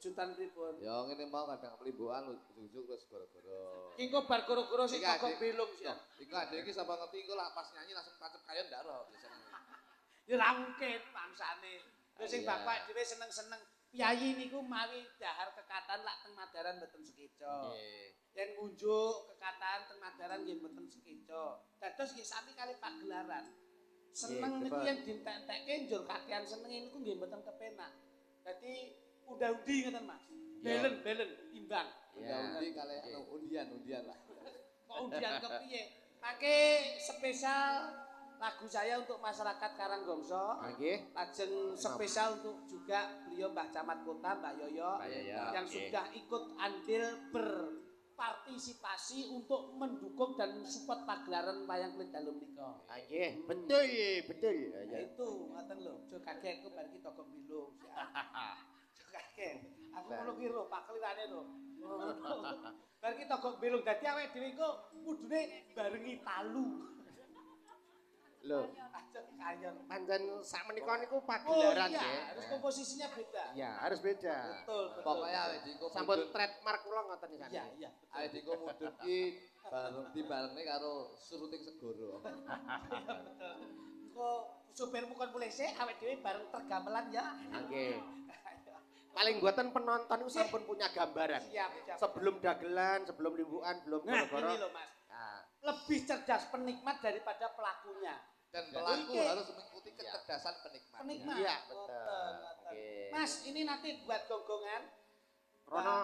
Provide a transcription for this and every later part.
kejutan pripun? Ya ngene mau kadang pelimbukan ujug terus gara-gara. Ki engko bar goro-goro sing Iki kok belung sih. Loh, Iku adek iki sapa ngerti iku lak pas nyanyi langsung pacep kayon ndak roh biasane. Ya ora mungkin mangsane. Lho sing Iya. bapak dhewe seneng-seneng piyayi niku mawi dahar kekatan lak teng Madaran mboten sekeca. Nggih. Yen ngunjuk kekatan teng Madaran nggih mboten sekeca. Dados nggih sami kali pagelaran. Seneng niku yen dintek-entekke njur kakean seneng niku nggih mboten kepenak. Dadi unda-undi ngoten Mas. Ya. Belen, belen, imbang. Ya undi kali anu undian-undian lah. Kok undian kepiye? Mangke spesial lagu saya untuk masyarakat Karanggongso. Nggih. Lajeng spesial untuk juga beliau Mbah Camat Kota, Mbak Yoyo, yang sudah ikut andil berpartisipasi untuk mendukung dan support pagelaran wayang kulit dalem nika. Nggih, betul, betul. Ya itu ngoten lho, aja kaget kok bar toko bilung. Aku ngono ki lho, Pak kelirane lho. Bar iki toko bilung dadi awake dhewe iku kudune barengi talu. Lho, Aja kayon. pancen sak menika niku Oh pagelaran iya, nggih. harus komposisinya beda. Ya, harus beda. Betul, betul. Pokoknya awake dhewe Sampun trademark kula ngoten niku. Iya, iya. awake dhewe mudhun ki bareng dibarengne karo suruting segoro. Kok supirmu kon mulai sik awake dhewe bareng tergamelan ya. Nggih. Paling buatan penonton itu sampun punya gambaran. Siap, siap. Sebelum dagelan, sebelum limbukan, belum Nah, goro-goro. ini loh Mas. Nah, Lebih cerdas penikmat daripada pelakunya. Dan pelaku Oke. harus mengikuti kecerdasan penikmat. Penikmat. Iya, Ngoten, betul. ngoten. Oke. Mas, ini nanti buat gonggongan. Rono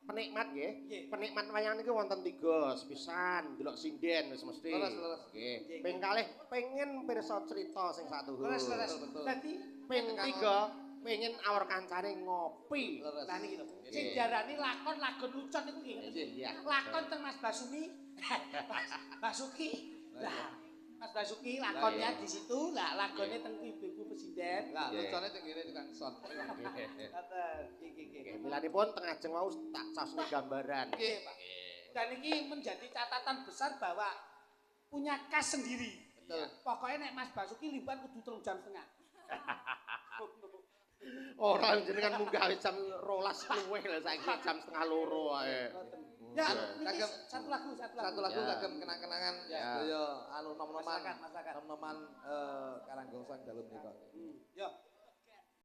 penikmat nggih. Nggih. Penikmat wayang niku wonten tiga, sepisan delok sinden wis mesti. Leres, leres. Nggih. Nggih. Ping kalih pengen pirsa cerita sing satuhur. Leres, leres. betul, betul. Dadi Ping tiga pengen awur kancane ngopi. Leres. Lah niki lho. Sing diarani lakon lagon ucon niku nggih. Nggih. Iya. Lakon teng Mas Basumi. Mas Basuki. Lah, Lah, Mas Basuki lakonnya iya. di situ, lah lakonnya teng ibu-ibu presiden. Lah, lucone teng ngene tukang son. Ngoten. Nggih, nggih, milanipun tengah jeng wau tak sasne gambaran. Nggih, Pak. Dan ini menjadi catatan besar bahwa punya kas sendiri. Betul. Pokoknya nek Mas Basuki liban kudu telung jam setengah. Ora jenengan munggah jam 12 luwih lah saiki jam setengah loro ae. Ya, Kagem. satu lagu, satu lagu. Satu lagu Ya. kagem kenang-kenangan Ya. sedaya anu nom-noman nom-noman eh Karanggongso ing dalem nika. Yo,